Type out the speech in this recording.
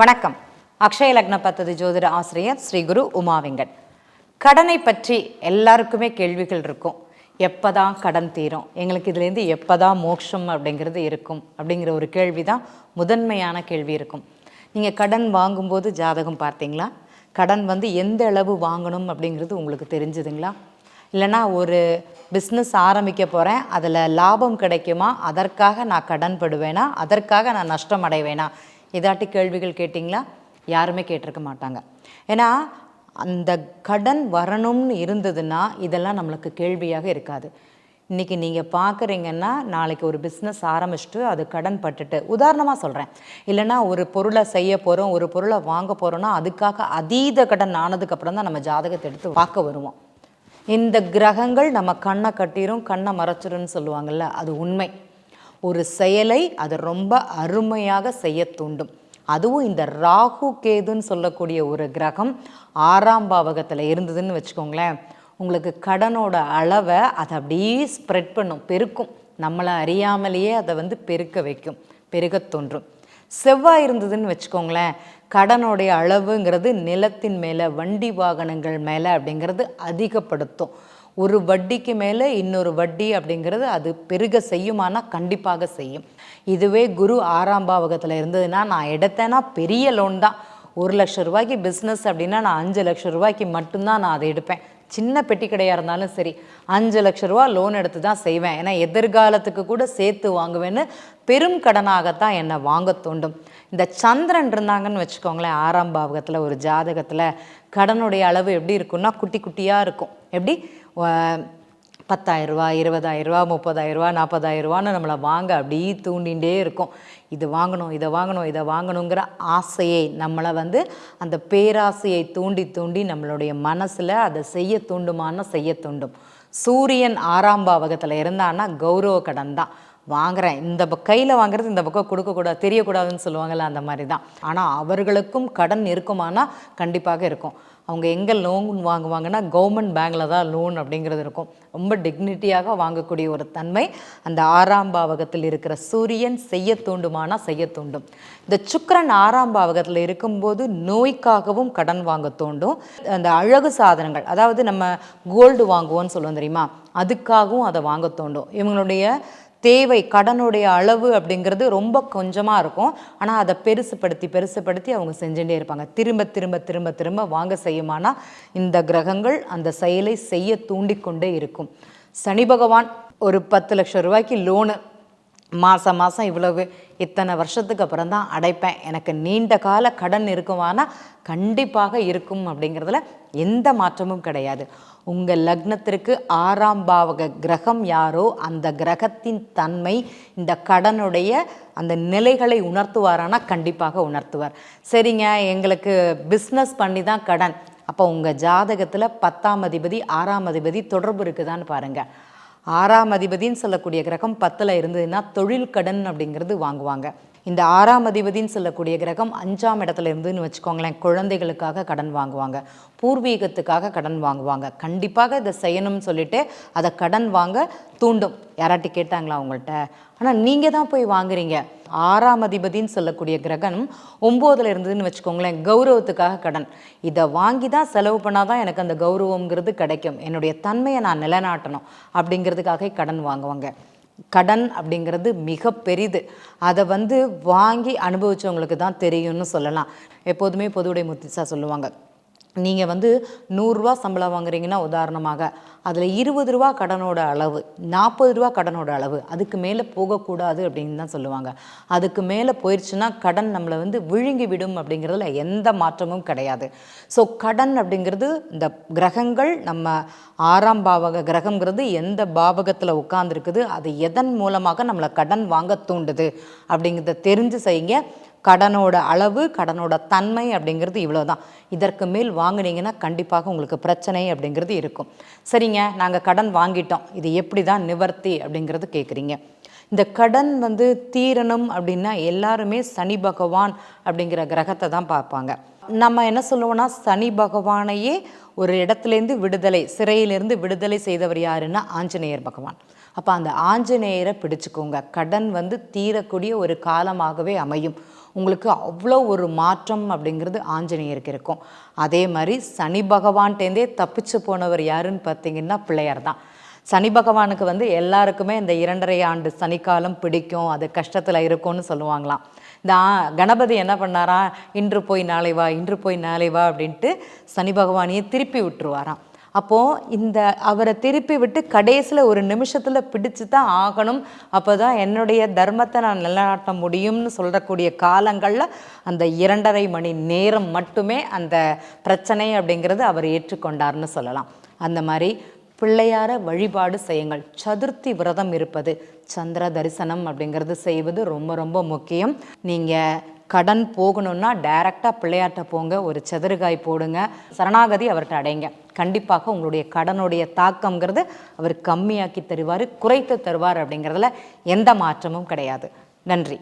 வணக்கம். அக்ஷய லக்ன பத்ததி ஜோதிட ஆசிரியர் ஸ்ரீ குரு உமா வெங்கட். கடனை பற்றி எல்லாருக்குமே கேள்விகள் இருக்கும். எப்பதான் கடன் தீரும்? எங்களுக்கு இதுலேருந்து எப்பதான் மோட்சம் அப்படிங்கிறது இருக்கும்? அப்படிங்கிற ஒரு கேள்வி தான் முதன்மையான கேள்வி இருக்கும். நீங்கள் கடன் வாங்கும்போது ஜாதகம் பார்த்தீங்களா? கடன் வந்து எந்த அளவு வாங்கணும் அப்படிங்கிறது உங்களுக்கு தெரிஞ்சுதுங்களா? இல்லைனா ஒரு பிஸ்னஸ் ஆரம்பிக்க போகிறேன் அதில் லாபம் கிடைக்குமா? அதற்காக நான் கடன் படுவேனா? அதற்காக நான் நஷ்டம் அடைவேனா? இதாட்டி கேள்விகள் கேட்டிங்களா? யாருமே கேட்டிருக்க மாட்டாங்க. ஏன்னா அந்த கடன் வரணும்னு இருந்ததுன்னா இதெல்லாம் நம்மளுக்கு கேள்வியாக இருக்காது. இன்றைக்கி நீங்கள் பார்க்குறீங்கன்னா நாளைக்கு ஒரு பிஸ்னஸ் ஆரம்பிச்சுட்டு அது கடன் பட்டுட்டு உதாரணமாக சொல்கிறேன் இல்லைன்னா ஒரு பொருளை செய்ய போகிறோம் ஒரு பொருளை வாங்க போகிறோன்னா அதுக்காக அதீத கடன் ஆனதுக்கப்புறம் தான் நம்ம ஜாதகத்தை எடுத்து பார்க்க வருவோம். இந்த கிரகங்கள் நம்ம கண்ணை கட்டிரும் கண்ணை மறைச்சிரும்னு சொல்லுவாங்கள்ல அது உண்மை. ஒரு செயலை அது ரொம்ப அருமையாக செய்ய தூண்டும். அதுவும் இந்த ராகு கேதுன்னு சொல்லக்கூடிய ஒரு கிரகம் ஆறாம் பாவகத்தில் இருந்ததுன்னு வச்சுக்கோங்களேன். உங்களுக்கு கடனோட அளவை அதை அப்படியே ஸ்ப்ரெட் பண்ணும் பெருக்கும். நம்மளை அறியாமலேயே அதை வந்து பெருக்க வைக்கும் பெருகத் தோன்றும். செவ்வாய் இருந்ததுன்னு வச்சுக்கோங்களேன் கடனுடைய அளவுங்கிறது நிலத்தின் மேலே வண்டி வாகனங்கள் மேலே அப்படிங்கிறது அதிகப்படுத்தும். ஒரு வட்டிக்கு மேலே இன்னொரு வட்டி அப்படிங்கிறது அது பெருக செய்யுமானா கண்டிப்பாக செய்யும். இதுவே குரு ஆறாம் பாவகத்தில் இருந்ததுன்னா நான் எடுத்தேன்னா பெரிய லோன் தான். ஒரு லட்ச ரூபாய்க்கு பிஸ்னஸ் அப்படின்னா நான் அஞ்சு லட்ச ரூபாய்க்கு மட்டும்தான் நான் அதை எடுப்பேன். சின்ன பெட்டி கடையாக இருந்தாலும் சரி அஞ்சு லட்ச ரூபா லோன் எடுத்து தான் செய்வேன். ஏன்னா எதிர்காலத்துக்கு கூட சேர்த்து வாங்குவேன்னு பெரும் கடனாகத்தான் என்னை வாங்க தூண்டும். இந்த சந்திரன் இருந்தாங்கன்னு வச்சுக்கோங்களேன் ஆறாம் பாவகத்தில் ஒரு ஜாதகத்தில் கடனுடைய அளவு எப்படி இருக்கும்னா குட்டி குட்டியாக இருக்கும். எப்படி? பத்தாயிரரூபா இருபதாயிரரூபா முப்பதாயிரரூபா நாற்பதாயிரரூபான்னு நம்மளை வாங்க அப்படியே தூண்டிகிட்டே இருக்கும். இது வாங்கணும் இதை வாங்கணும் இதை வாங்கணுங்கிற ஆசையை நம்மளை வந்து அந்த பேராசையை தூண்டி தூண்டி நம்மளுடைய மனசில் அதை செய்ய தூண்டுமான்னு செய்ய தூண்டும். சூரியன் ஆறாம் பாவகத்தில் இருந்தான்னா கௌரவ கடன் தான். வாங்குறேன். இந்த கையில் வாங்குறது இந்த பக்கம் கொடுக்கக்கூடாது தெரியக்கூடாதுன்னு சொல்லுவாங்கள்ல அந்த மாதிரி தான். ஆனால் அவர்களுக்கும் கடன் இருக்குமானா கண்டிப்பாக இருக்கும். அவங்க எங்கே லோன் வாங்குவாங்கன்னா கவர்மெண்ட் பேங்கில் தான் லோன் அப்படிங்கிறது இருக்கும். ரொம்ப டிக்னிட்டியாக வாங்கக்கூடிய ஒரு தன்மை அந்த ஆறாம் பாவகத்தில் இருக்கிற சூரியன் செய்ய தூண்டுமானா செய்ய தூண்டும். இந்த சுக்கரன் ஆறாம் பாவகத்தில் இருக்கும்போது நோய்க்காகவும் கடன் வாங்க தூண்டும். அந்த அழகு சாதனங்கள் அதாவது நம்ம கோல்டு வாங்குவோம்னு சொல்லுவோம் தெரியுமா? அதுக்காகவும் அதை வாங்க தோண்டும். இவங்களுடைய தேவை கடனுடைய அளவு அப்படிங்கிறது ரொம்ப கொஞ்சமாக இருக்கும். ஆனால் அதை பெருசுப்படுத்தி பெருசுப்படுத்தி அவங்க செஞ்சுட்டே இருப்பாங்க. திரும்ப திரும்ப திரும்ப திரும்ப வாங்க செய்யுமானா இந்த கிரகங்கள் அந்த செயலை செய்ய தூண்டிக்கொண்டே இருக்கும். சனி பகவான் ஒரு பத்து லட்சம் ரூபாய்க்கு லோனு மாதம் மாதம் இவ்வளவு இத்தனை வருஷத்துக்கு அப்புறம் தான் அடைப்பேன். எனக்கு நீண்ட கால கடன் இருக்குமானா கண்டிப்பாக இருக்கும் அப்படிங்கிறதுல எந்த மாற்றமும் கிடையாது. உங்கள் லக்னத்திற்கு ஆறாம் பாவக கிரகம் யாரோ அந்த கிரகத்தின் தன்மை இந்த கடனுடைய அந்த நிலைகளை உணர்த்துவாரானா கண்டிப்பாக உணர்த்துவார். சரிங்க எங்களுக்கு பிஸ்னஸ் பண்ணி தான் கடன். அப்போ உங்கள் ஜாதகத்தில் பத்தாம் அதிபதி ஆறாம் அதிபதி தொடர்பு இருக்குதான்னு பாருங்கள் ஆறாம் அதிபதின்னு சொல்லக்கூடிய கிரகம் பத்தில் இருந்ததுன்னா தொழில் கடன் அப்படிங்கிறது வாங்குவாங்க. இந்த ஆறாம் அதிபதின்னு சொல்லக்கூடிய கிரகம் அஞ்சாம் இடத்துல இருந்துன்னு வச்சுக்கோங்களேன். குழந்தைகளுக்காக கடன் வாங்குவாங்க. பூர்வீகத்துக்காக கடன் வாங்குவாங்க. கண்டிப்பாக இதை செய்யணும்னு சொல்லிட்டு அதை கடன் வாங்க தூண்டும். யாராட்டி கேட்டாங்களா அவங்கள்ட்ட ஆனால் நீங்கள் தான் போய் வாங்குறீங்க. ஆறாம் அதிபதின்னு சொல்லக்கூடிய கிரகம் ஒம்போதில் இருந்ததுன்னு வச்சுக்கோங்களேன். கௌரவத்துக்காக கடன். இதை வாங்கி தான் செலவு பண்ணால் தான் எனக்கு அந்த கௌரவங்கிறது கிடைக்கும். என்னுடைய தன்மையை நான் நிலைநாட்டணும் அப்படிங்கிறதுக்காக கடன் வாங்குவாங்க. கடன் அப்படிங்கிறது மிக பெரிது. அதை வந்து வாங்கி அனுபவிச்சவங்களுக்கு தான் தெரியும்னு சொல்லலாம். எப்போதுமே பொதுவுடை முத்திசா சொல்லுவாங்க. நீங்கள் வந்து நூறுரூவா சம்பளம் வாங்குறீங்கன்னா உதாரணமாக அதில் இருபது ரூபா கடனோட அளவு நாற்பது ரூபா கடனோட அளவு அதுக்கு மேலே போகக்கூடாது அப்படின்னு தான் சொல்லுவாங்க. அதுக்கு மேலே போயிடுச்சுன்னா கடன் நம்மளை வந்து விழுங்கி விடும் அப்படிங்கிறதுல எந்த மாற்றமும் கிடையாது. ஸோ கடன் அப்படிங்கிறது இந்த கிரகங்கள் நம்ம ஆறாம் பாவக கிரகங்கிறது எந்த பாவகத்தில் உட்காந்துருக்குது அது எதன் மூலமாக நம்மளை கடன் வாங்க தூண்டுது அப்படிங்கிறத தெரிஞ்சு செய்யுங்க. கடனோட அளவு கடனோட தன்மை அப்படிங்கிறது இவ்வளோ தான் இதற்கு மேல் வாங்கினீங்கன்னா கண்டிப்பாக உங்களுக்கு பிரச்சனை அப்படிங்கிறது இருக்கும். சரிங்க நாங்கள் கடன் வாங்கிட்டோம். இது எப்படி தான் நிவர்த்தி அப்படிங்கிறது கேட்குறீங்க இந்த கடன் வந்து தீரணும் அப்படின்னா எல்லாருமே சனி பகவான் அப்படிங்கிற கிரகத்தை தான் பார்ப்பாங்க. நம்ம என்ன சொல்லுவோம்னா சனி பகவானையே ஒரு இடத்துலேருந்து விடுதலை சிறையிலேருந்து விடுதலை செய்தவர் யாருன்னா ஆஞ்சநேயர் பகவான். அப்போ அந்த ஆஞ்சநேயரை பிடிச்சுக்கோங்க. கடன் வந்து தீரக்கூடிய ஒரு காலமாகவே அமையும். உங்களுக்கு அவ்வளோ ஒரு மாற்றம் அப்படிங்கிறது ஆஞ்சநேயருக்கு இருக்கும். அதே மாதிரி சனி பகவான்கிட்டேருந்தே தப்பிச்சு போனவர் யாருன்னு பார்த்தீங்கன்னா பிள்ளையார் தான். சனி பகவானுக்கு வந்து எல்லாருக்குமே இந்த இரண்டரை ஆண்டு சனிக்காலம் பிடிக்கும் அது கஷ்டத்தில் இருக்கும்னு சொல்லுவாங்களாம். இந்த கணபதி என்ன பண்ணாரா? இன்று போய் நாளை வா இன்று போய் நாளை வா அப்படின்ட்டு சனி பகவானையே திருப்பி விட்டுருவாராம். அப்போது இந்த அவரை திருப்பி விட்டு கடைசியில் ஒரு நிமிஷத்தில் பிடிச்சு தான் ஆகணும். அப்போ தான் என்னுடைய தர்மத்தை நான் நிலநாட்ட முடியும்னு சொல்லக்கூடிய காலங்களில் அந்த இரண்டரை மணி நேரம் மட்டுமே அந்த பிரச்சனை அப்படிங்கிறது அவர் ஏற்றுக்கொண்டார்னு சொல்லலாம். அந்த மாதிரி பிள்ளையார வழிபாடு செய்யுங்கள். சதுர்த்தி விரதம் இருப்பது சந்திர தரிசனம் அப்படிங்கிறது செய்வது ரொம்ப ரொம்ப முக்கியம். நீங்கள் கடன் போகணும்னா டைரெக்டாக பிள்ளையார்கிட்ட போங்க ஒரு சதுரகாய் போடுங்க சரணாகதி அவர்கிட்ட அடைங்க. கண்டிப்பாக உங்களுடைய கடனுடைய தாக்கம்ங்கிறது அவர் கம்மியாக்கி தருவார் குறைத்து தருவார் அப்படிங்கிறதுல எந்த மாற்றமும் கிடையாது. நன்றி.